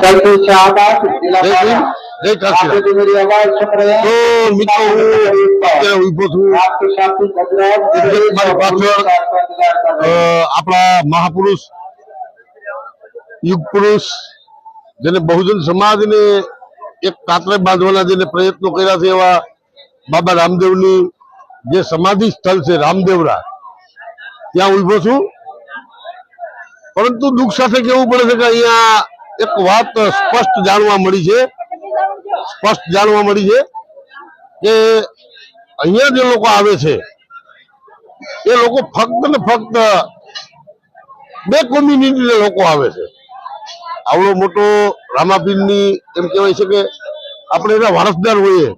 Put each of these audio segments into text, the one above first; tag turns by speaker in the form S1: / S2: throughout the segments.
S1: સૌથી આપણા મહાપુરુષ યુગ પુરુષ જેને બહુજન સમાજને એક કાતરે બાંધવાના જેને પ્રયત્નો કર્યા છે એવા બાબા રામદેવની જે સમાધિ સ્થળ છે રામદેવરા ત્યાં ઊભો છું પરંતુ દુઃખ સાથે કેવું પડે છે કે અહીંયા એક વાત સ્પષ્ટ જાણવા મળી છે. સ્પષ્ટ જાણવા મળી છે કે અહીંયા જે લોકો આવે છે, એ લોકો ફક્ત ને ફક્ત બે કોમ્યુનિટીના લોકો આવે છે. આવડો મોટો રામાપીરની એમ કહેવાય છે કે આપણે એના વારસદાર હોઈએ.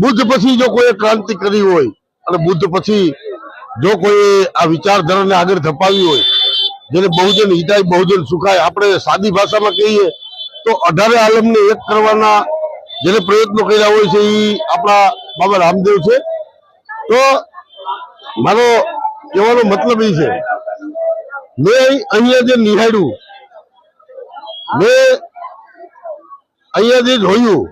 S1: બુદ્ધ પછી જો કોઈ ક્રાંતિ કરી હોય અને બુદ્ધ પછી જો કોઈ આ વિચારધારાને આગળ ધપાવી હોય જેને બહુજન હિતાય, બહુજન સુખાય, આપણે સાદી ભાષામાં કહીએ તો અઢારે આલમને એક કરવાના જેને પ્રયત્નો કર્યા હોય છે એ આપણા બાબા રામદેવ છે. તો મારો કહેવાનો મતલબ એ છે, મેં અહીંયા જે નિહાળ્યું, મેં અહીંયા જે જોયું,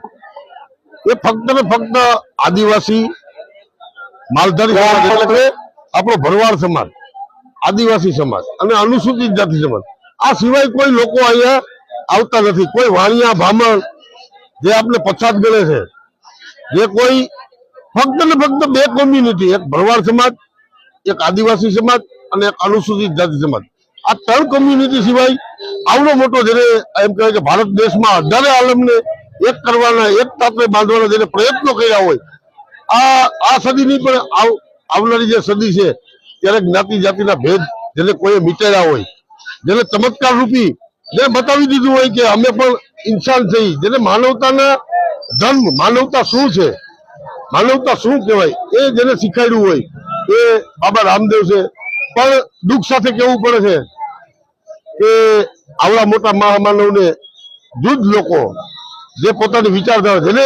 S1: એ ફક્ત ને ફક્ત આદિવાસી, માલધારી આપણો ભરવાડ સમાજ. આદિવાસી સમાજ અને અનુસૂચિત જાતિ સમાજ. આ સિવાય કોઈ લોકો અહીંયા આવતા નથી. કોઈ વાણિયા, બ્રાહ્મણ જે આપણે પછાત ગણે છે, જે કોઈ ફક્ત ને ફક્ત બે કોમ્યુનિટી એક ભરવાડ સમાજ, એક આદિવાસી સમાજ અને એક અનુસૂચિત જાતિ સમાજ. આ ત્રણ કોમ્યુનિટી સિવાય આવડો મોટો જેને એમ કહેવાય કે ભારત દેશમાં અઢારે આલમને એક કરવાના, એક તાપે બાંધવાના જેને પ્રયત્નો કર્યા હોય, આ આ સદીની પણ આવ- આવનારી જે સદી છે ત્યારે જ્ઞાતિ જાતિના ભેદ જેને કોઈએ મીટેલા હોય, જેને ચમત્કાર રૂપી જેને બતાવી દીધું હોય કે અમે પણ ઇન્સાન થઈ જેને માનવતાના ધર્મ, માનવતા શું છે? માનવતા શું કહેવાય? એ જેને શીખવાડ્યું હોય, એ બાબા રામદેવ છે. પણ દુઃખ સાથે કેવું પડે છે કે આવડા મોટા મહામાનવને જુદ લોકો જે પોતાની વિચારધારા, જેને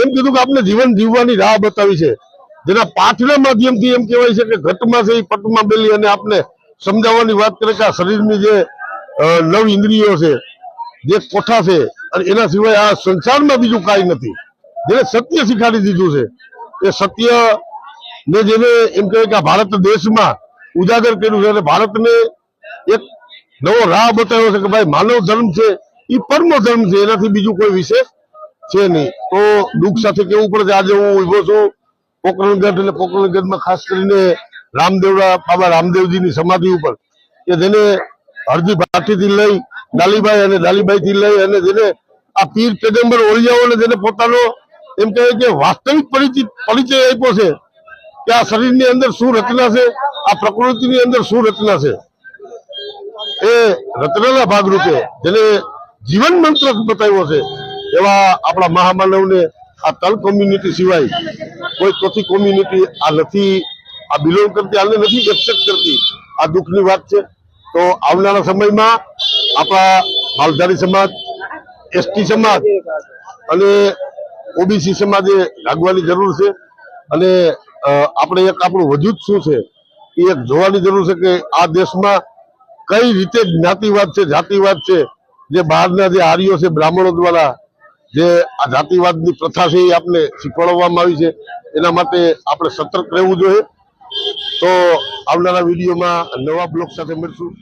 S1: એમ કીધું કે આપણે જીવન જીવવાની રાહ બતાવી છે જેના પાઠના માધ્યમથી એમ કહેવાય છે કે ઘટમાં છે એ પટમાં બેલી અને આપને સમજાવવાની વાત કરે કે આ શરીરની જે નવ ઇન્દ્રિયો છે, જે કોઠા છે, અને એના સિવાય આ સંસારમાં બીજું કાંઈ નથી. જેને સત્ય શીખાડી દીધું છે, એ સત્ય ને જેને એમ કહેવાય કે ભારત દેશમાં ઉજાગર કર્યું છે અને ભારતને એક નવો રાહ બતાવ્યો છે કે ભાઈ માનવ ધર્મ છે એ પરમો ધર્મ છે, એનાથી બીજું કોઈ વિશેષ છે નહીં. તો દુઃખ સાથે કેવું પડે આજે હું ઊભો છું પોકરણગઢ એટલે પોકરણગઢમાં ખાસ કરીને રામદેવડા, બાબા રામદેવજીની સમાધિ ઉપર. કે જેને હરજી ભાટીથી લઈ ડાલીભાઈ અને ડાલીભાઈ થી લઈ અને જેને આ પીર પેગમ્બર ઓળિયાઓને જેને પોતાનો એમ કહેવાય કે વાસ્તવિક પરિચિત પરિચય આપ્યો છે કે આ શરીરની અંદર શું રચના છે, આ પ્રકૃતિની અંદર શું રચના છે. એ રચનાના ભાગરૂપે જેને જીવન મંત્ર બતાવ્યો છે એવા આપણા મહામાનવને આ તલ કોમ્યુનિટી સિવાય કોઈ ચોથી કોમ્યુનિટી આ નથી, આ બિલોંગ કરતી, આને નથી એક્સેપ્ટ કરતી. આ દુઃખની વાત છે. તો આવનારા સમયમાં આપણા માલધારી સમાજ, એસટી સમાજ અને ઓબીસી સમાજે લાગવાની જરૂર છે. અને આપણે એક આપણું વજૂદ શું છે, એ એક જોવાની જરૂર છે કે આ દેશમાં કઈ રીતે જ્ઞાતિવાદ છે, જાતિવાદ છે, જે બહારના જે આર્યો છે, બ્રાહ્મણો દ્વારા જે આ જાતિવાદની પ્રથા છે એ આપણે શીખવાડવામાં આવી છે, એના માટે આપણે સતર્ક રહેવું જોઈએ તો આવનારા વિડીયોમાં નવા બ્લોગ સાથે મળશું.